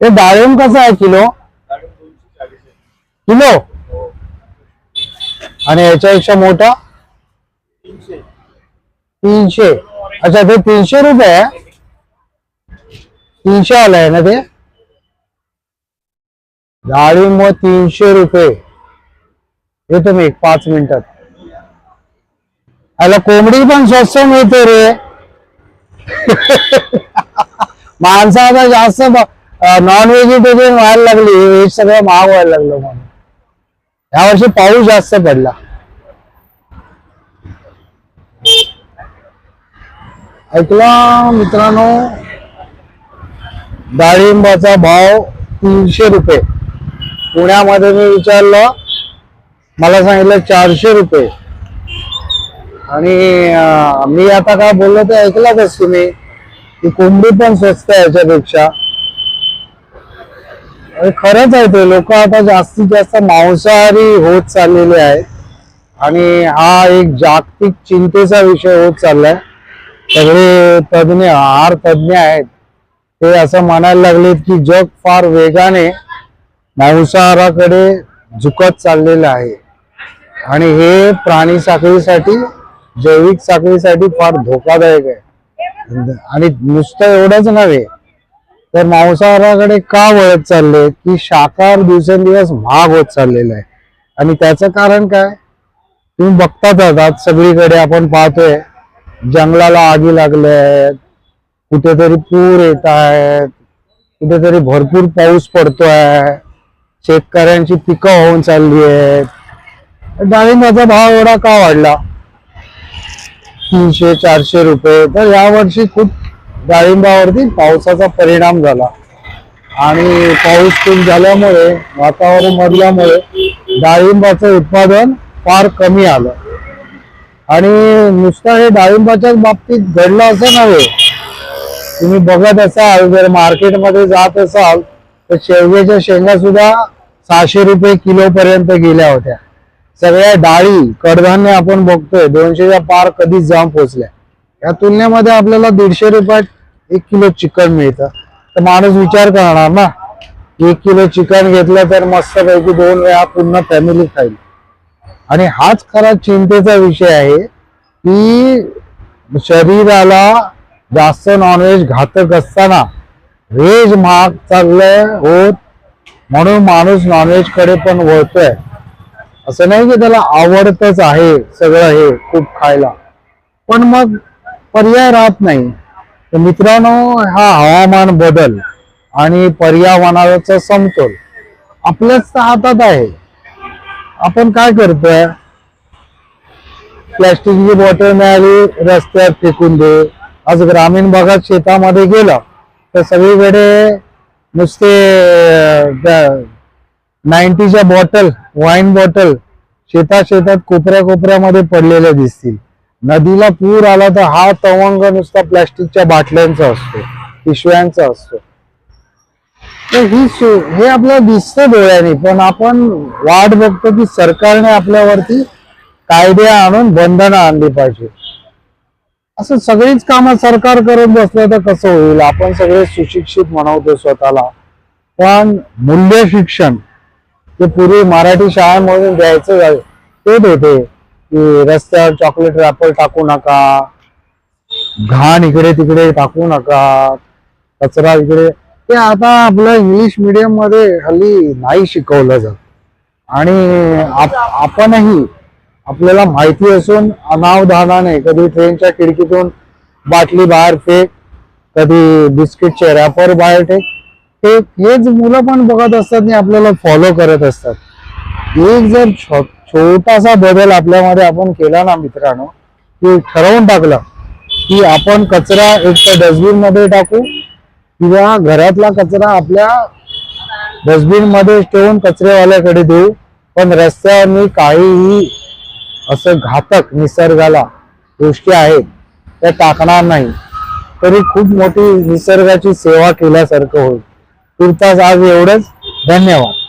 ते डाळिंब कसं आहे किलो? किलो? आणि याच्यापेक्षा मोठा? तीनशे. अच्छा ते तीनशे रुपये आहे. तीनशे आलं आहे ना ते? डाळिंब तीनशे रुपये. येतो मी एक पाच मिनिटात. याला कोंबडी पण स्वस्त मिळते रे. माणसं आता जास्त नॉन व्हेजिटेरियन व्हायला लागली व्हेज सगळं महाग व्हायला लागलं म्हणून. यावर्षी पाऊस जास्त पडला. ऐकला मित्रांनो? डाळिंबाचा भाव तीनशे रुपये. पुण्यामध्ये मी विचारलं मला सांगितलं चारशे रुपये. आणि मी आता काय बोललो ते ऐकलाच तुम्ही? की कोंबडी पण स्वस्त आहे याच्यापेक्षा. खरंच आहे ते लोक आता जास्तीत जास्त मांसाहारी होत चाललेले आहेत. आणि हा एक जागतिक चिंतेचा विषय होत चाललाय. सगळे तज्ज्ञ आहार तज्ज्ञ आहेत. ते असं म्हणायला लागलेत की जग फार वेगाने मांसाहाराकडे झुकत चाललेलं आहे. आणि हे प्राणी साखळीसाठी जैविक साखळीसाठी फार धोकादायक आहे. आणि नुसतं एवढंच नव्हे तर मांसाहाराकडे का वळत चालले? की शाकाहार दिवसेंदिवस महाग होत चाललेला आहे. आणि त्याचं कारण काय? तुम्ही बघताच आहात सगळीकडे आपण पाहतोय जंगलाला आगी लागल्या आहेत कुठेतरी पूर येत आहेत कुठेतरी भरपूर पाऊस पडतोय शेतकऱ्यांची पिकं होऊन चालली आहेत. डाळिंबाचा भाव एवढा का वाढला? तीनशे चारशे रुपये. तर यावर्षी खूप डाळिंबावरती पावसाचा परिणाम झाला. आणि पाऊस खूप झाल्यामुळे वातावरण बदल्यामुळे डाळिंबाचं उत्पादन फार कमी आलं. आणि नुसतं हे डाळिंबाच्याच बाबतीत घडलं असं नव्हे. तुम्ही बघत असाल जर मार्केटमध्ये जात असाल तर शेवग्याच्या शेंगा सुद्धा सहाशे रुपये किलो पर्यंत गेल्या होत्या. सगळ्या डाळी कडधान्य आपण बघतोय दोनशेच्या पार कधीच जाऊन पोहोचल्या या तुलनेमध्ये आपल्याला दीडशे रुपयात एक किलो चिकन मिळतं. तर माणूस विचार करणार ना एक किलो चिकन घेतलं तर मस्तपैकी दोन वेळा पूर्ण फॅमिली खाईल. आणि हाच खरा चिंतेचा विषय आहे की शरीराला जास्त नॉनव्हेज घातक असताना व्हेज महाग चाललंय होत म्हणून माणूस नॉनव्हेजकडे पण वळतोय. असं नाही की त्याला आवडतच आहे सगळं हे खूप खायला. पण मग पर्याय राहत नाही. तर मित्रांनो हा हवामान बदल आणि पर्यावरणाचा समतोल आपल्याच तर हातात आहे. आपण काय करतोय? प्लॅस्टिकची बॉटल मिळाली रस्त्यावर फेकून दे. आज ग्रामीण भागात शेतामध्ये गेलं तर सगळीकडे नुसते नाईन्टीच्या बॉटल वाईन बॉटल शेता शेतात कोपऱ्या कोपऱ्यामध्ये पडलेल्या दिसतील. नदीला पूर आला तर हा तवंग नुसता प्लॅस्टिकच्या बाटल्यांचा असतो पिशव्यांचा असतो. तर ही सो- हे आपल्याला दिसतं डोळ्याने पण आपण वाट बघतो की सरकारने आपल्यावरती कायदे आणून बंधनं आणली पाहिजे. असं सगळीच कामं सरकार करत बसलं तर कसं होईल? आपण सगळे सुशिक्षित म्हणवतो स्वतःला. पण मूल्य शिक्षण ते पूर्वी मराठी शाळांमधून द्यायचं झालं, तेच होते की रस्त्यावर चॉकलेट रॅपर टाकू नका घाण इकडे तिकडे टाकू नका कचरा इकडे. ते आता आपलं इंग्लिश मिडियममध्ये हल्ली नाही शिकवलं जात. आणि आपणही आपल्याला माहिती असून अनावधानाने कधी ट्रेनच्या खिडकीतून बाटली बाहेर फेक कधी बिस्किटचे रॅपर बाहेर फेक ते हेच मुलं पण बघत असतात आणि आपल्याला फॉलो करत असतात. एक जर छो- छोटासा बदल आपल्यामध्ये आपण केला ना मित्रांनो की ठरवून टाकलं की आपण कचरा एक तर डस्टबिनमध्ये टाकू किंवा घरातला कचरा आपल्या डस्टबिनमध्ये ठेवून कचरेवाल्याकडे देऊ. पण रस्त्याने काहीही असं घातक निसर्गाला गोष्टी आहेत त्या टाकणार नाही. तरी खूप मोठी निसर्गाची सेवा केल्यासारखं होईल. तुर्तास आज एवढंच. धन्यवाद.